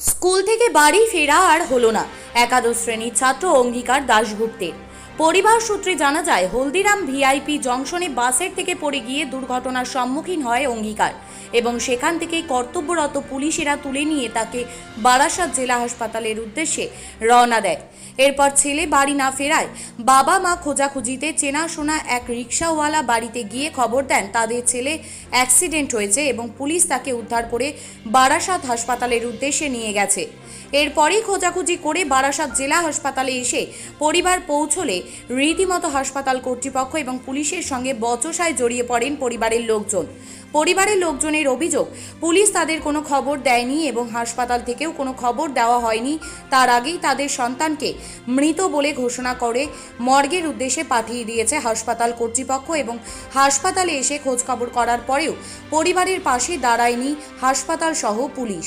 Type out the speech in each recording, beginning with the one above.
School থেকে বাড়ি ফেরা আর হলো না। একাদশ শ্রেণির ছাত্র অঙ্গীকার দাশগুপ্তের। পরিবার সূত্রে জানা যায়, হলদিরাম ভিআইপি জংশনে বাসের থেকে পড়ে গিয়ে দুর্ঘটনার সম্মুখীন হয় অঙ্গীকার এবং সেখান থেকে কর্তব্যরত পুলিশেরা তুলে নিয়ে তাকে বারাসাত জেলা হাসপাতালের উদ্দেশ্যে রওনা দেয়। এরপর ছেলে বাড়ি না ফেরায় বাবা মা খোঁজাখুঁজিতে চেনাশোনা এক রিক্সাওয়ালা বাড়িতে গিয়ে খবর দেন, তাদের ছেলে অ্যাক্সিডেন্ট হয়েছে এবং পুলিশ তাকে উদ্ধার করে বারাসাত হাসপাতালের উদ্দেশ্যে নিয়ে গেছে। এরপরই খোঁজাখুঁজি করে বারাসাত জেলা হাসপাতালে এসে পরিবার পৌঁছলে রীতিমতো হাসপাতাল কর্তৃপক্ষ এবং পুলিশের সঙ্গে বচসায় জড়িয়ে পড়েন পরিবারের লোকজন। পরিবারের লোকজনের অভিযোগ, পুলিশ তাদের কোনো খবর দেয়নি এবং হাসপাতাল থেকেও কোনো খবর দেওয়া হয়নি। তার আগেই তাদের সন্তানকে মৃত বলে ঘোষণা করে মর্গের উদ্দেশ্যে পাঠিয়ে দিয়েছে হাসপাতাল কর্তৃপক্ষ এবং হাসপাতালে এসে খোঁজখবর করার পরেও পরিবারের পাশে দাঁড়ায়নি হাসপাতাল সহ পুলিশ।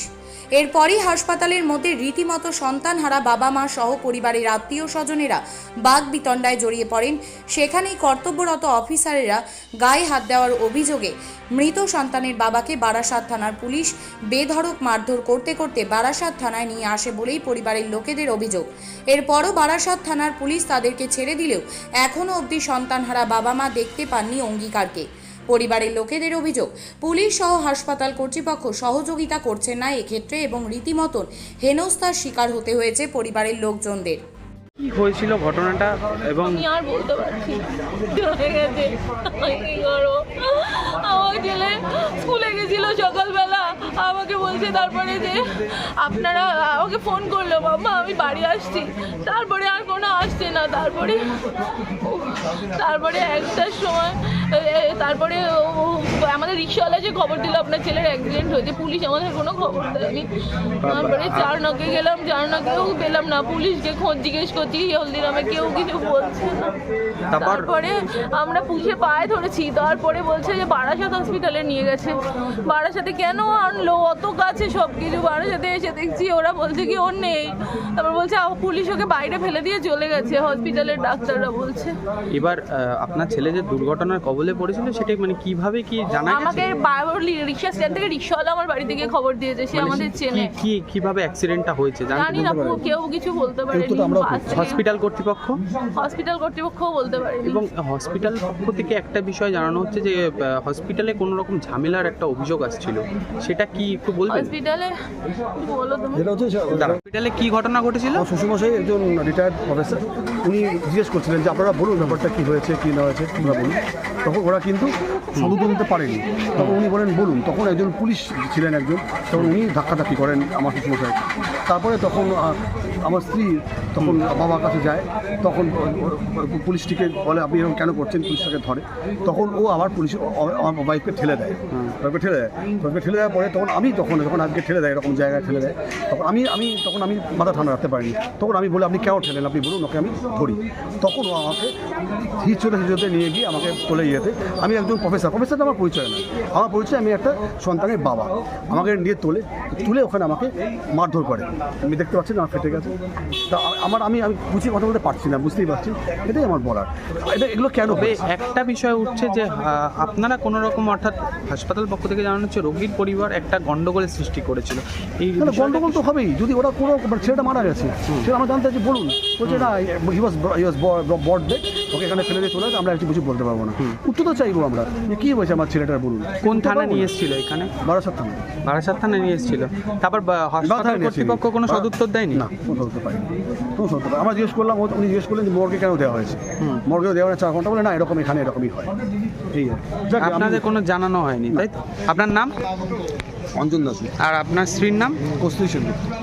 এরপরই হাসপাতালের মধ্যে রীতিমতো সন্তানহারা বাবা মা সহ পরিবারের আত্মীয় স্বজনেরা বাঘ বিতণ্ডায় জড়িয়ে পড়েন। সেখানেই কর্তব্যরত অফিসারেরা গায়ে হাত দেওয়ার অভিযোগে মৃত সন্তানের বাবাকে বারাসাত থানার পুলিশ বেধড়ক মারধর করতে করতে বারাসাত থানায় নিয়ে আসে বলেই পরিবারের লোকেদের অভিযোগ। এরপরও বারাসাত থানার পুলিশ তাদেরকে ছেড়ে দিলেও এখনও অবধি সন্তানহারা বাবা মা দেখতে পাননি অঙ্গীকারকে। পরিবারের লোকেদের অভিযোগ পুলিশ সহ হাসপাতাল কর্তৃপক্ষ সহযোগিতা করছে না এক্ষেত্রে এবং রীতিমতন হেনস্থার শিকার হতে হয়েছে পরিবারের লোকজনদের। কি হয়েছিল ঘটনাটা? এবং আমি আর বলতে পারছি না। চলে গেছে। কি আমার ছেলে স্কুলে গেছিল সকালবেলা। আমাকে বলছে তারপরে যে আপনারা আমাকে ফোন করল বাবা আমি বাড়ি আসছি। তারপরে আর কোনো আসছে না। তারপরে তারপরে একটার সময় তারপরে আমাদের রিক্সাওয়ালা যে খবর দিল আপনার ছেলের অ্যাক্সিডেন্ট হয়েছে পুলিশ আমাদের কোনো খবর দেয়নি। তারপরে চার নকে গেলাম চার নকেও পেলাম না। পুলিশকে খোঁজ জিজ্ঞেস করছি হলদিরামে কেউ কিছু বলছে না। তারপরে? আমরা পুলিশে পায়ে ধরেছি। তারপরে বলছে যে বারাসাত হসপিটালে নিয়ে গেছে। বারাসাতে কেন আনলো? অত কাছে সব কিছু বারাসাতে এসে দেখছি ওরা বলছে কি ওর নেই। তারপর বলছে পুলিশ ওকে বাইরে ফেলে দিয়ে চলে গেছে। হসপিটালের ডাক্তাররা বলছে। এবার আপনার ছেলে যে দুর্ঘটনার কবলে পড়েছিল সেটা মানে কীভাবে কি জানা আমাকে রিক্সা স্ট্যান্ড থেকে রিক্সাওয়ালা আমার বাড়ি থেকে খবর দিয়েছে সে মানে আমাদের চেনে। কি- কীভাবে অ্যাক্সিডেন্টটা হয়েছে? জানি জানেন না কেউ কিছু বলতে পারেনি। হসপিটাল কর্তৃপক্ষ? হসপিটাল কর্তৃপক্ষও বলতে পারে এবং হসপিটাল পক্ষ থেকে একটা বিষয় জানানো হচ্ছে যে হসপিটালে কোনো রকম ঝামেলার একটা অভিযোগ আসছিল সেটা কি একটু বলবেন? হসপিটালে বলো তুমি। যেটা হচ্ছে হসপিটালে কি ঘটনা ঘটেছিল? আমার শ্বশুরমশাই একজন রিটায়ার্ড প্রফেসর উনি জিজ্ঞেস করছিলেন যে আপনারা বলুন ব্যাপারটা কী হয়েছে কী না হয়েছে তোমরা বলুন। তখন ওরা কিন্তু সদুত্তর দিতে পারেনি। তখন উনি বলেন বলুন। তখন একজন পুলিশ ছিলেন একজন তখন উনি ধাক্কাধাক্কি করেন আমার শ্বশুরমশাই তারপরে তখন আহ, আমার স্ত্রী তখন বাবার কাছে যায়, তখন পুলিশটিকে বলে, আপনি এরকম কেন করছেন? পুলিশটাকে ধরে। তখন ও আবার পুলিশ আমার ওয়াইফকে ঠেলে দেয়। ওয়াইফকে ঠেলে দেয়। ওয়াইফকে ঠেলে দেওয়ার পরে তখন আমি তখন, যখন আজকে ঠেলে দেয়, এরকম জায়গায় ঠেলে দেয়, তখন আমি আমি, তখন আমি মাথা ঠান্ডা রাখতে পারিনি। তখন আমি বলে, আপনি কেন ঠেলেন? আপনি বলুন, ওকে আমি ধরি। তখন ও আমাকে হিচড়ে হিচড়ে নিয়ে গিয়ে আমাকে তোলে ইয়েতে আমি একজন প্রফেসর প্রফেসরটা আমার পরিচয় না। আমার পরিচয়, আমি একটা সন্তানের বাবা। আমাকে নিয়ে তোলে, তুলে ওখানে আমাকে মারধর করে। আমি দেখতে পাচ্ছি না ফেটে গেছে। তা আমার আমি আমি বুঝিয়ে কথা বলতে পারছি না বুঝতেই পারছি। এটাই আমার বলার। এটা এগুলো কেন তবে একটা বিষয় উঠছে যে আপনারা কোনো রকম অর্থাৎ হাসপাতাল পক্ষ থেকে জানানো হচ্ছে রোগীর পরিবার একটা গন্ডগোলের সৃষ্টি করেছিল। এই গন্ডগোল তো হবেই। যদি ওরা কোনো মানে ছেলেটা মারা গেছে সেটা আমার জানতে চাইছি বলুন। বলছে না হি ওয়াজ হি ওয়াজ বড ওকে এখানে ফেলে দিয়ে চলে গেছে আমরা কিছু বলতে পারব না। উত্তর তো চাইব আমরা। যে কী হয়েছে আমার ছেলেটার বলুন? কোন উত্তর থানা নিয়ে। এসেছিল এখানে? বারাসাত থানা। বারাসাত থানায় নিয়ে এসেছিল। তারপর বা- হাসপাতাল কর্তৃপক্ষ কোনো সদুত্তর দেয়নি? না কোনো সদুত্তর পাইনি কোনো সদুত্তর আমরা জিজ্ঞেস করলাম ও- উনি জিজ্ঞেস করলেন যে মর্গে কেন দেওয়া হয়েছে? মর্গে দেওয়া হয়েছে চার ঘণ্টা বলে না এরকম এখানে এরকমই হয়। এই আর কি। যাক, আমি- আপনাদের কোনো জানানো হয়নি তাই আপনার নাম? অঞ্জন দাস। আর আপনার স্ত্রীর নাম? কস্তুরী সেনগুপ্ত